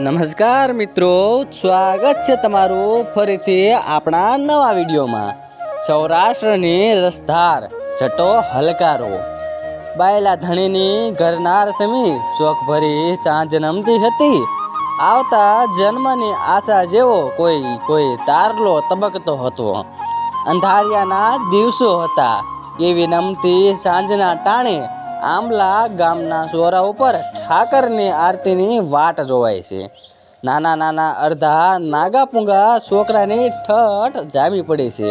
નમસ્કાર મિત્રો, સ્વાગત છે તમારું ફરીથી આપણા નવા વિડીયોમાં. સૌરાષ્ટ્રની રસધાર, જટો હલકારો. બાયલા ધણીની ઘરનાર સમી શોખભરી સાંજ નમતી હતી. આવતા જન્મની આશા જેવો કોઈ કોઈ તારલો તબકતો હતો. અંધારિયાના દિવસો હતા. એવી નમતી સાંજના ટાણે આંબલા ગામના સોરા ઉપર ઠાકરની આરતીની વાટ જોવાય છે. નાના નાના અડધા નાગાપૂંગા છોકરાની ઠઠ જામી પડી છે.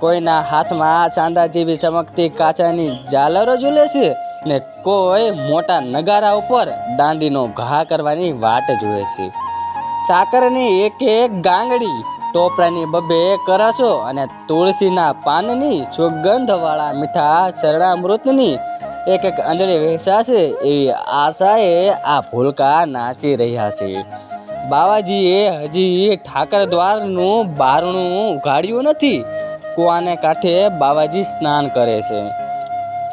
કોઈના હાથમાં ચાંદા જેવી ચમકતી કાચાની ઝાલરો ઝૂલે છે ને કોઈ મોટા નગારા ઉપર દાંડીનો ઘા કરવાની વાટ જુએ છે. સાકરની એક એક ગાંગડી, ટોપરાની બબે કરાશો અને તુલસીના પાનની સુગંધવાળા મીઠા ચરણામૃતની એક એક અંજળી વહેંચાશે એવી આશાએ આ ભૂલકા નાચી રહ્યા છે. બાવાજીએ હજી ઠાકર દ્વારનું બારણું ઉઘાડ્યું નથી. કૂવાને કાંઠે બાવાજી સ્નાન કરે છે.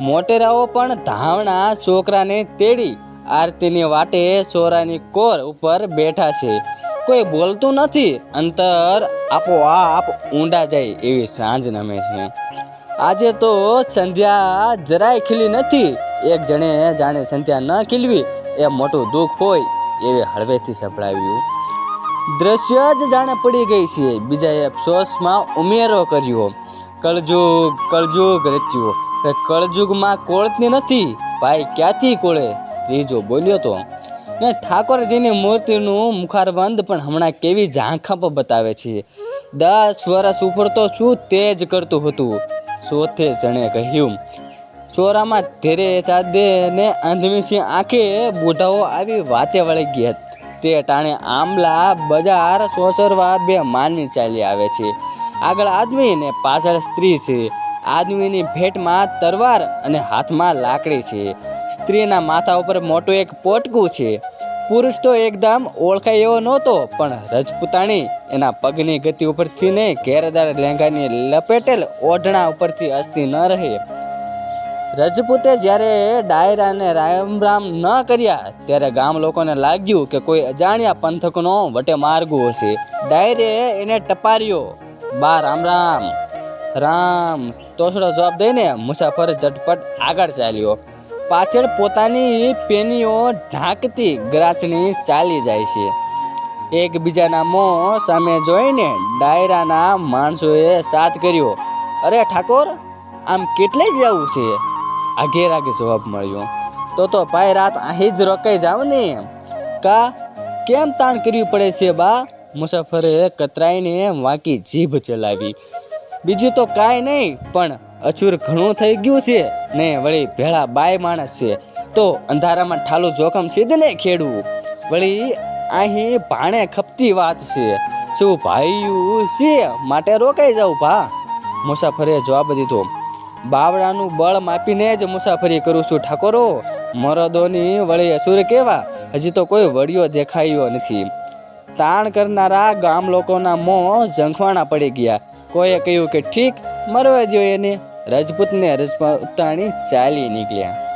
મોટેરાઓ પણ ધાવણા છોકરાને તેડી આરતીની વાટે ચોરાની કોર ઉપર બેઠા છે. કોઈ બોલતું નથી. અંતર આપોઆપ ઊંડા જાય એવી સાંજ નમે છે. આજે તો સંધ્યા જરાય ખીલી નથી. એક જણે જાણે સંધ્યા ન ખીલવી, એ મોટું દુઃખ હોય એવી હળવેથી સંભળાવ્યું. દ્રશ્ય જ જાણે પડી ગઈ છે. બીજાએ અફસોસમાં ઉમેરો કર્યો. કળજુગ કળજુગ રચ્યો. કળજુગમાં કોળતી નથી, ભાઈ ક્યાંથી કોળે? ત્રીજો બોલ્યો તો, ને ઠાકોરજીની મૂર્તિનું મુખારબંધ પણ હમણાં કેવી ઝાંખપ બતાવે છે. દસ વર્ષ ઉપર તો શું તેજ કરતું હતું? સોથે જણે કહ્યું, ચોરામાં ધીરે ચાદે ને આંધમીસી આંખે બુઢાઓ આવી વાતે વળી ગયા તે ટાણે આમલા બજાર સોસરવા બે માનવી ચાલી આવે છે. આગળ આદમી ને પાછળ સ્ત્રી છે. આદમીની ભેટમાં તરવાર અને હાથમાં લાકડી છે. સ્ત્રીના માથા ઉપર મોટું એક પોટકું છે. પુરુષ તો એકદમ ઓળખાય એવો નહોતો, પણ રજપૂતાણી એના પગની ગતિ ઉપરથી ને ઘેરદાર લેંગાની લપેટેલ ઓઢણા ઉપરથી હસતી ન રહે. રજપૂતે જ્યારે ડાયરાને રામ રામ ન કર્યા, ત્યારે ગામ લોકોને લાગ્યું કે કોઈ અજાણ્યા પંથકનો વટે માર્ગો હશે. ડાયરે એને ટપાર્યો, બા રામ રામ. રામ તોસડો જવાબ દઈને મુસાફર ઝટપટ આગળ ચાલ્યો. પાછળ પોતાની પેનીઓ ઢાંકતી ગ્રાસની ચાલી જાય છે. એકબીજાના મોં સામે જોઈને ડાયરાના માણસોએ સાથ કર્યો, અરે ઠાકોર, આમ કેટલે જવું છે? આઘે આગે જવાબ મળ્યો, તો તો ભાઈ રાત અહીં જ રોકાઈ જાવ ને. કા? કેમ તાણ કરવી પડે છે બા? મુસાફરે કતરાઈને વાંકી જીભ ચલાવી. બીજું તો કાંઈ નહીં, પણ અચૂર ઘણું થઈ ગયું છે ને વળી ભેળા બાય માણસ છે. તો અંધારામાં ઠાલું જોખમ સીધને ખેડવું વળી અહીં ભાણે ખપતી વાત છે. શું ભાઈયું છે? માટે રોકાઈ જાવ ભા. મુસાફરે જવાબ દીધો. બાવડાનું બળ માપીને જ મુસાફરી કરું છું ઠાકોરો. મરદોની વળી અસુર કેવા? હજી તો કોઈ વડિયો દેખાયો નથી. તાણ કરનારા ગામ લોકોના મોં ઝંખવાણા પડી ગયા. કોઈએ કહ્યું કે ઠીક મરવા જોઈએ એને રજપૂતને રજપૂતાણી ચાલી નીકળ્યા.